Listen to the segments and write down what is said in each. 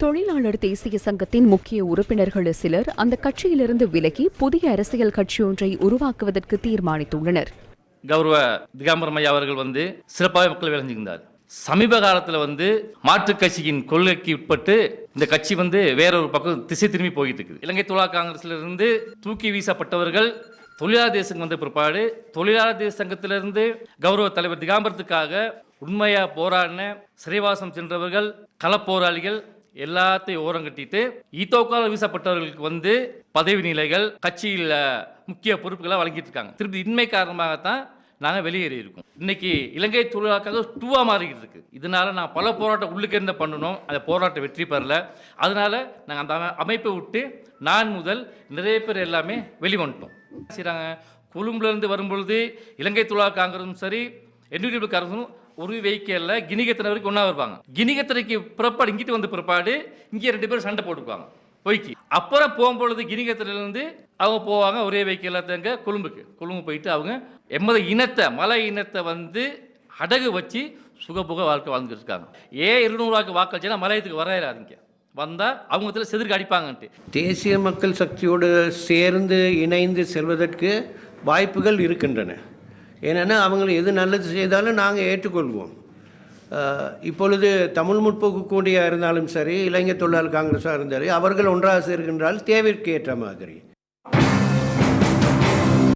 தொழிலாளர் தேசிய சங்கத்தின் முக்கிய உறுப்பினர்கள் சிலர் அந்த கட்சியிலிருந்து விலகி புதிய அரசியல் கட்சியொன்றை உருவாக்குவதற்கு தீர்மானித்துள்ளனர். கௌரவ திகாம்பரம் ஐயா அவர்கள் வந்து சிறப்பாக மக்கள் விளைஞ்சிருந்தார் சமீப காலத்தில் வந்து மாற்றுக் கட்சியின் கொள்கைக்கு உட்பட்டு இந்த கட்சி வந்து வேறொரு பக்கம் திசை திரும்பி போயிட்டு இருக்குது இலங்கை தொழிலாளர் காங்கிரஸிலிருந்து தூக்கி வீசப்பட்டவர்கள் தொழிலாளர் தேசம் வந்த பிற்பாடு தொழிலாளர் தேச சங்கத்திலிருந்து கௌரவ தலைவர் திகாம்பரத்துக்காக உண்மையாக போராடின சிறைவாசம் சென்றவர்கள் களப்போராளிகள் எல்லாத்தையும் ஓரம் கட்டிட்டு ஈத்தோக்கால வீசப்பட்டவர்களுக்கு வந்து பதவி நிலைகள் கட்சியில் முக்கிய பொறுப்புகளை வழங்கிட்டு இருக்காங்க. திருப்பி இன்மை காரணமாகத்தான் நாங்கள் வெளியேறி இருக்கோம். இன்னைக்கு இலங்கை தொழிலாளர்க்காக டூவாக மாறிக்கிட்டு இருக்கு. இதனால நான் பல போராட்டம் உள்ளுக்கு இருந்த பண்ணணும் அந்த போராட்டம் வெற்றி பெறல. அதனால நாங்கள் அந்த அமைப்பை விட்டு நான் முதல் நிறைய பேர் எல்லாமே வெளிவந்துட்டோம். செய்கிறாங்க கொழும்புலேருந்து வரும்பொழுது இலங்கை தொழிலாளர் காங்கிரஸும் சரி என்யூடிபிள் காங்கிரஸும் ஒரு வெஹிக்கிளில் கிணிகத்தனை வரைக்கும் ஒன்றா வருவாங்க. கிணிகத்தனைக்கு பிறப்பாடு இங்கிட்டு வந்து பிற்பாடு இங்கே ரெண்டு பேரும் சண்டை போட்டுக்குவாங்க. பொய்க்கு. அப்புறம் போகும்பொழுது கிணிகத்திலிருந்து அவங்க போவாங்க ஒரே வெஹிக்கிளில் தங்க கொழும்புக்கு. கொழும்பு போயிட்டு அவங்க எம்மத இனத்தை மலை இனத்தை வந்து அடகு வச்சு சுகபுக வாழ்க்கை வாழ்ந்துட்டு இருக்காங்க. ஏன் இருநூறுவாக்கு வாக்களிச்சா மலையத்துக்கு வரையிறாதீங்க வந்தால் அவங்க செதிர்க்கு அடிப்பாங்கன்ட்டு. தேசிய மக்கள் சக்தியோடு சேர்ந்து இணைந்து செல்வதற்கு வாய்ப்புகள் இருக்கின்றன. ஏன்னா அவங்க எது நல்லது செய்தாலும் நாங்கள் ஏற்றுக்கொள்வோம். இப்பொழுது தமிழ் முற்போக்கு கூடியாக இருந்தாலும் சரி இளைஞர் தொழிலாளர் காங்கிரஸாக இருந்தாலும் அவர்கள் ஒன்றாக சேர்கின்றால் தேவைக்கு ஏற்ற மாதிரி.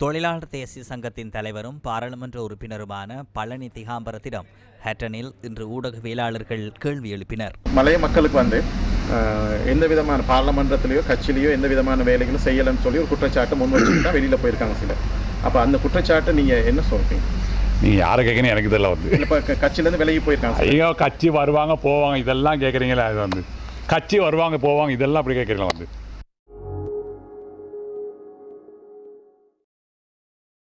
தொழிலாளர் தேசிய சங்கத்தின் தலைவரும் பாராளுமன்ற உறுப்பினருமான பழனி திகாம்பரத்திடம் ஹேட்டனில் இன்று ஊடகவியலாளர்கள் கேள்வி எழுப்பினர். மலைய மக்களுக்கு வந்து எந்த விதமான பார்லமன்றத்திலேயோ கட்சியிலையோ எந்த விதமான வேலைகளும் செய்யலைன்னு சொல்லி ஒரு குற்றச்சாட்டை முன் வச்சுட்டு வெளியில் போயிருக்காங்க சிலர். அப்போ அந்த குற்றச்சாட்டை நீங்கள் என்ன சொல்றீங்க? நீங்கள் யாரை கேட்கணும் எனக்கு தெரியல வந்து. இப்போ கட்சியிலேருந்து விலகி போயிருக்காங்க. ஐயோ கட்சி வருவாங்க போவாங்க இதெல்லாம் கேட்குறீங்களா அது வந்து. கட்சி வருவாங்க போவாங்க இதெல்லாம் அப்படி கேட்குறீங்களா வந்து.